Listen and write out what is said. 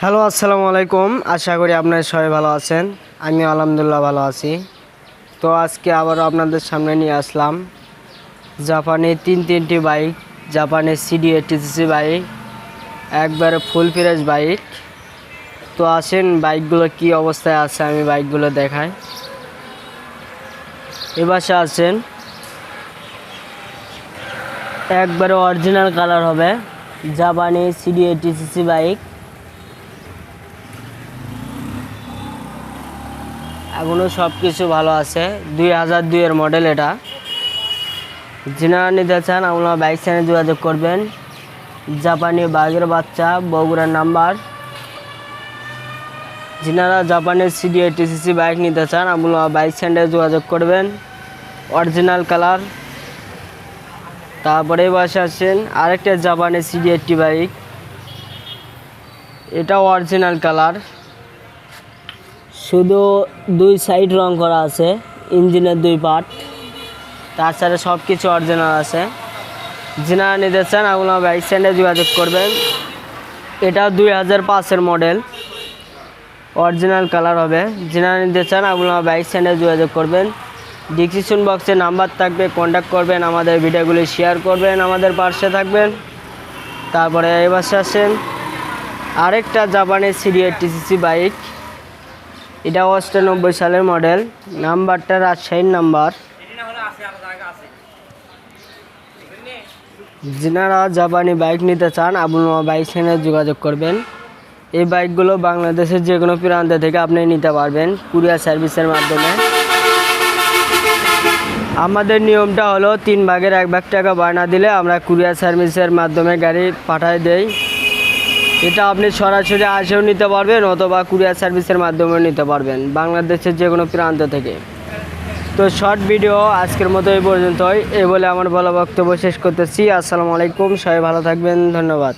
Hello, আসসালামু আলাইকুম। আশা করি আপনারা সবাই ভালো আছেন। আমি আলহামদুলিল্লাহ ভালো আছি। তো আজকে আবারও আপনাদের সামনে নিয়ে আসলাম জাপানে তিন তিনটি বাইক, জাপানের সিডি এইটিসি বাইক, একবারে ফুল ফ্রেশ বাইক। তো আসেন, বাইকগুলো কি অবস্থায় আছে আমি বাইকগুলো দেখাই। এবাসে আছেন। একবারে অরিজিনাল কালার হবে জাপানি সিডি এইটিসি বাইক। এখনও সব কিছু ভালো আছে। দুই হাজার দুইয়ের মডেল এটা। যিনারা নিতে চান আপনারা বাইক চ্যানেল যোগাযোগ করবেন। জাপানি বাঘের বাচ্চা, বগুড়ার নাম্বার। যিনারা জাপানের সিডি টিসিসি বাইক নিতে চান আপনারা বাইক স্ট্যান্ডে যোগাযোগ করবেন। Original colour. তারপরে বাসে আসছেন আরেকটা জাপানের সিডি এইটটি বাইক। এটাও অরিজিনাল কালার। শুধু দুই সাইড রং করা আছে, ইঞ্জিনের দুই পার্ট তাছাড়া সব কিছু অরিজিনাল আছে। যিনারা নিতে চান আপনারা বাইক স্ট্যান্ডে যোগাযোগ করবেন। এটা দুই হাজার পাঁচের মডেল অরিজিনাল কালার হবে। যিনারা নিতে চান আপনারা বাইক স্ট্যান্ডে যোগাযোগ করবেন। ডিসক্রিপশন বক্সে নাম্বার থাকবে কন্ট্যাক্ট করবেন, আমাদের ভিডিওগুলি শেয়ার করবেন, আমাদের পাশে থাকবেন। তারপরে এবার আসেন, আরেকটা জাপানের সিরিয়ার টিসিসি বাইক এটা অষ্টানব্বই সালের মডেল। নাম্বারটা রাজশাহীর নাম্বার। যিনারা জাপানি বাইক নিতে চান আপনারা বাইক সেখানে যোগাযোগ করবেন। এই বাইকগুলো বাংলাদেশের যে কোনো প্রান্ত থেকে আপনি নিতে পারবেন কুরিয়ার সার্ভিসের মাধ্যমে। আমাদের নিয়মটা হলো, তিন ভাগের এক ভাগ টাকা বায়না দিলে আমরা কুরিয়ার সার্ভিসের মাধ্যমে গাড়ি পাঠায় দেই। এটা আপনি সরাসরি আসেও নিতে পারবেন অথবা কুরিয়ার সার্ভিসের মাধ্যমেও নিতে পারবেন বাংলাদেশের যে কোনো প্রান্ত থেকে। তো শর্ট ভিডিও আজকের মতো এই পর্যন্তই। এই বলে আমার বলা বক্তব্য শেষ করতেছি। আসসালামু আলাইকুম। সবাই ভালো থাকবেন। ধন্যবাদ।